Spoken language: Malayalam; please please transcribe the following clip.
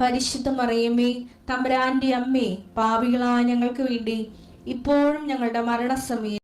പരിശുദ്ധ മറിയമ്മേ തമ്പുരാന്റെ അമ്മേ പാപികളായ ഞങ്ങൾക്ക് വേണ്ടി ഇപ്പോഴും ഞങ്ങളുടെ മരണസമയം